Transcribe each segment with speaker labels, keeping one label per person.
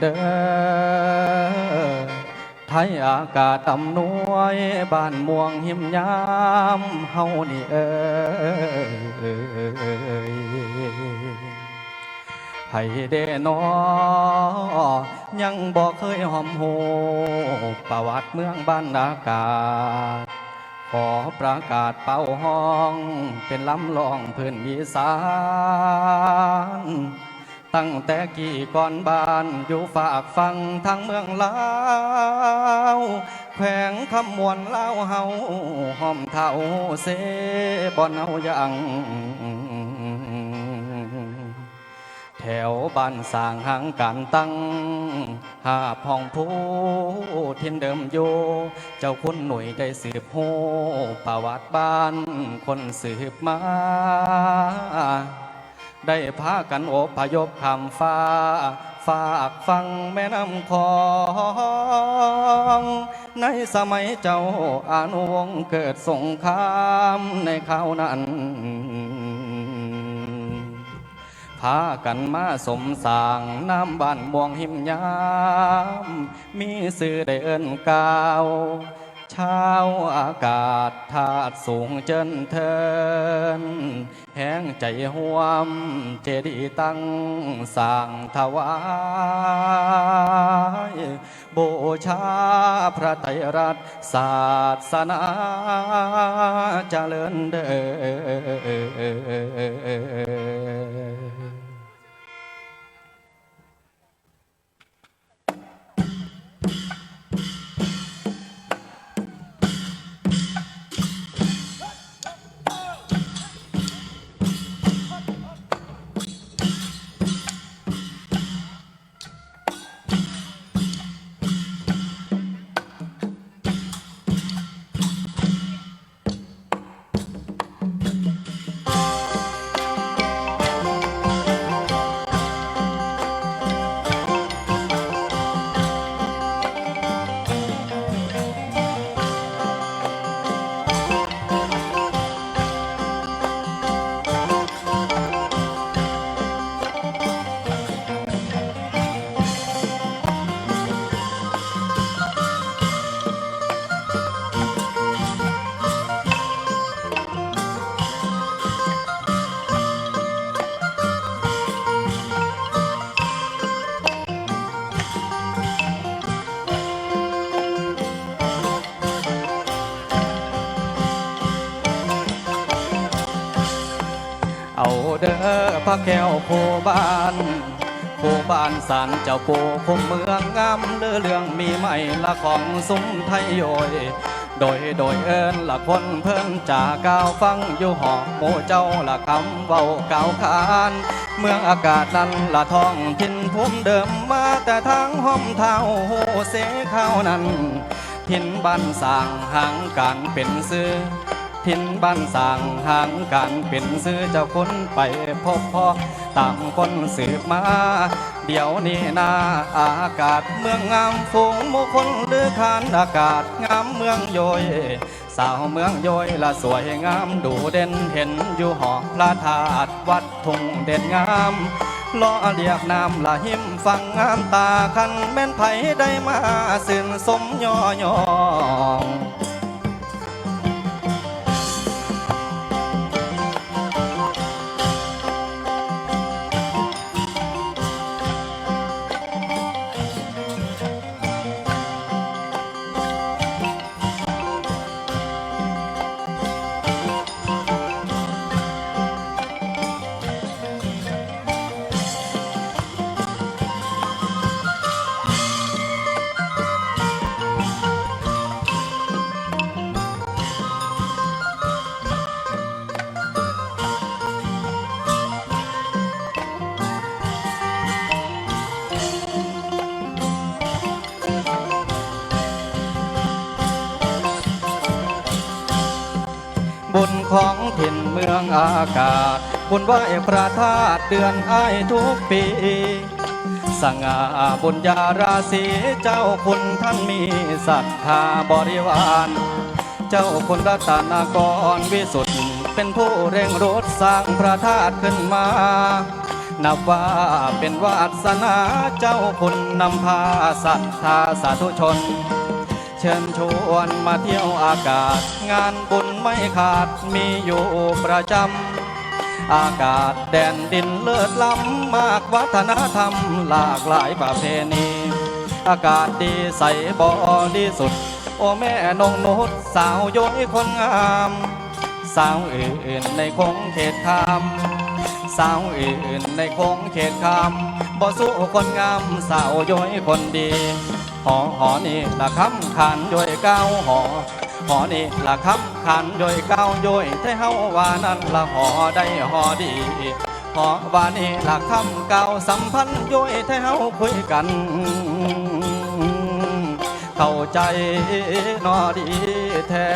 Speaker 1: เด้อไทยอากาศอำนวยบ้านม่วงหิมยามเฮานี่เอ้ยไผเดนอยังบอกเคยหอมโหประวัติเมืองบ้านอากาศ ขอประกาศเป่าห้อง เป็นล้ำลองพื้นอีสาน ตั้งแต่กี่ก่อนบ้านอยู่ฝากฟังทางเมืองลาวแขวงคำมวนเล่าเฮาหอมเท่าเสบ่อนเอายังแถวบ้านสร้างหางการตั้ง หาพองผู้ทินเดิมอยู่เจ้าคุณหน่วยได้สืบโหประวัติบ้านคนสืบมา ได้พากันโอพยพคำฟ้า ฝากฟังแม่น้ำคองในสมัยเจ้าอานุวงศ์เกิดสงครามในคราวนั้นพากันมาสมสางน้ำบ้านม่วงหิมยาม มีสื่อได้เอินกล่าว ชาวอากาศธาตุสูงเจินเทิน แห้งใจหวมเจดีตั้งสร้างถวาย บูชาพระไตรรัตน์ศาสนาเจริญเด้อ พระแก้วโพบานโพบานสารเจ้าปูคุมเมืองงามเลือเรื่องมีใหม่ละของซุ้มไทยโยยโดยโดยเอิญละคนเพิ่นจากาวฟังอยู่หอกโมเจ้าละคำเว้ากาวขาน เมืองอากาศนั้นละท้องทินภูมิเดิมมาแต่ทางห้อมเท้าโหเสข้าวนั้น ทินบ้านสร้างหางการเป็นซื้อ ทินบ้านสร้างห่างการเป็นซื้อเจ้าคนไปพบพ่อต่ามคนสืบมา เดี๋ยวนี้นาอากาศเมืองงามฝูงมุคนหรือคานอากาศงามเมืองโยยสาวเมืองโยยละสวยงามดูเด่นเห็นอยู่หอพระธาตุวัดทุ่งเด่นงามล้อเรียกน้ำละหิมฟังงามตาคันแม่นไผได้มาสื่นสมย่อยอง บุญของถิ่นเมืองอากาศ บุญไหว้พระธาตุเดือนอายทุกปี สง่าบุญญาราศีเจ้าคุณท่านมีศรัทธาบริวาร เจ้าคุณรัตนากรวิสุทธิ์เป็นผู้เร่งรถสร้างพระธาตุขึ้นมา นับว่าเป็นวาสนาเจ้าคุณนำพาศรัทธาสาธุชน เชิญชวนมาเที่ยวอากาศ งานบุญไม่ขาดมีอยู่ประจำ อากาศแดนดินเลิศล้ำมากวัฒนธรรมหลากหลายประเพณี อากาศดีใสบอดีสุด โอแม่นงนุษสาวย้อยคนงาม สาวอื่นในคงเขตคามสาวอื่นในคงเขตคามบ่สู้คนงามสาวย้อยคนดี อหอนี่ละคำขานย้อยเก้าหอหอนี่ละคำขานย้อยเก้าย้อยไทเฮาว่านั่นละหอได้หอดีหอว่านี่ละคำเก่าสัมพันธ์ย้อยไทเฮาคุยกัน เข้าใจนอดีแท้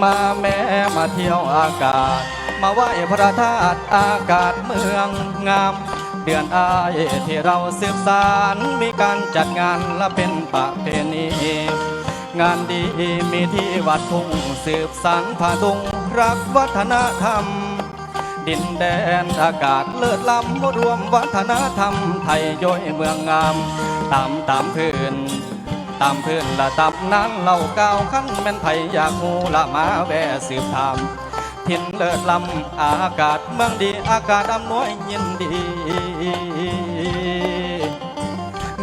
Speaker 1: มาแม่มาเที่ยวอากาศ มาไหว้พระธาตุอากาศเมืองงาม เดือนอายที่เราสืบสารมีการจัดงานและเป็นประเพณีงานดีมีที่วัดทุ่งสืบสารผ่าตุงรักวัฒนธรรม ดินแดนอากาศเลิศล้ำรวมวัฒนธรรมไทยย้อยเมืองงามตามตามพื้นตามพื้นละตับนั้นเล่าก้าวขั้นแม่นไผอยากงูละมาแวะสืบถาม ทินเลิศล้ำอากาศเมืองดีอากาศอำนวยยินดี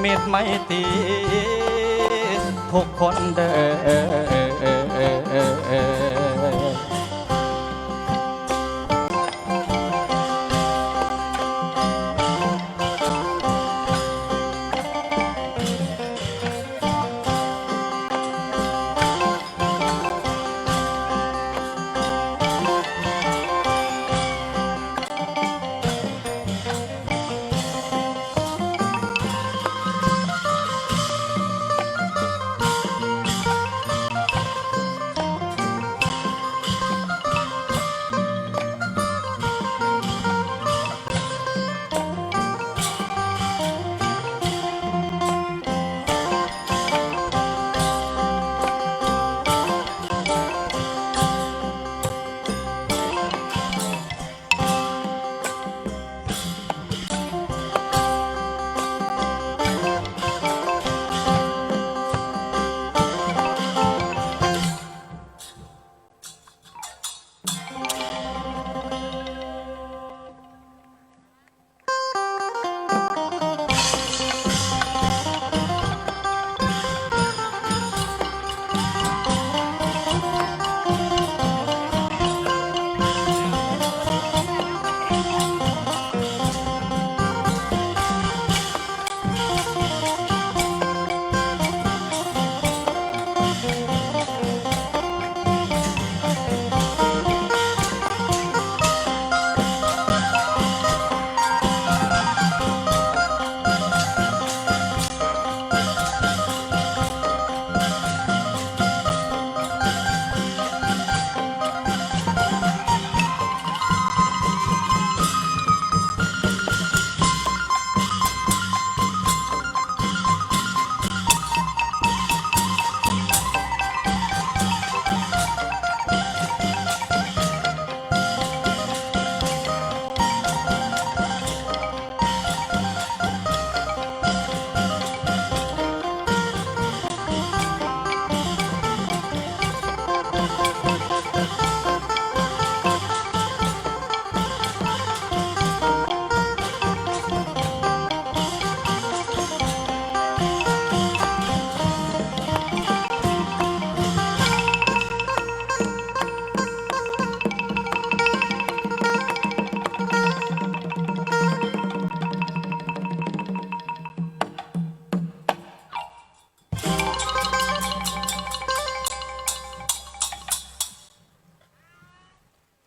Speaker 1: มิตรไม่ตีทุกคนเด้อ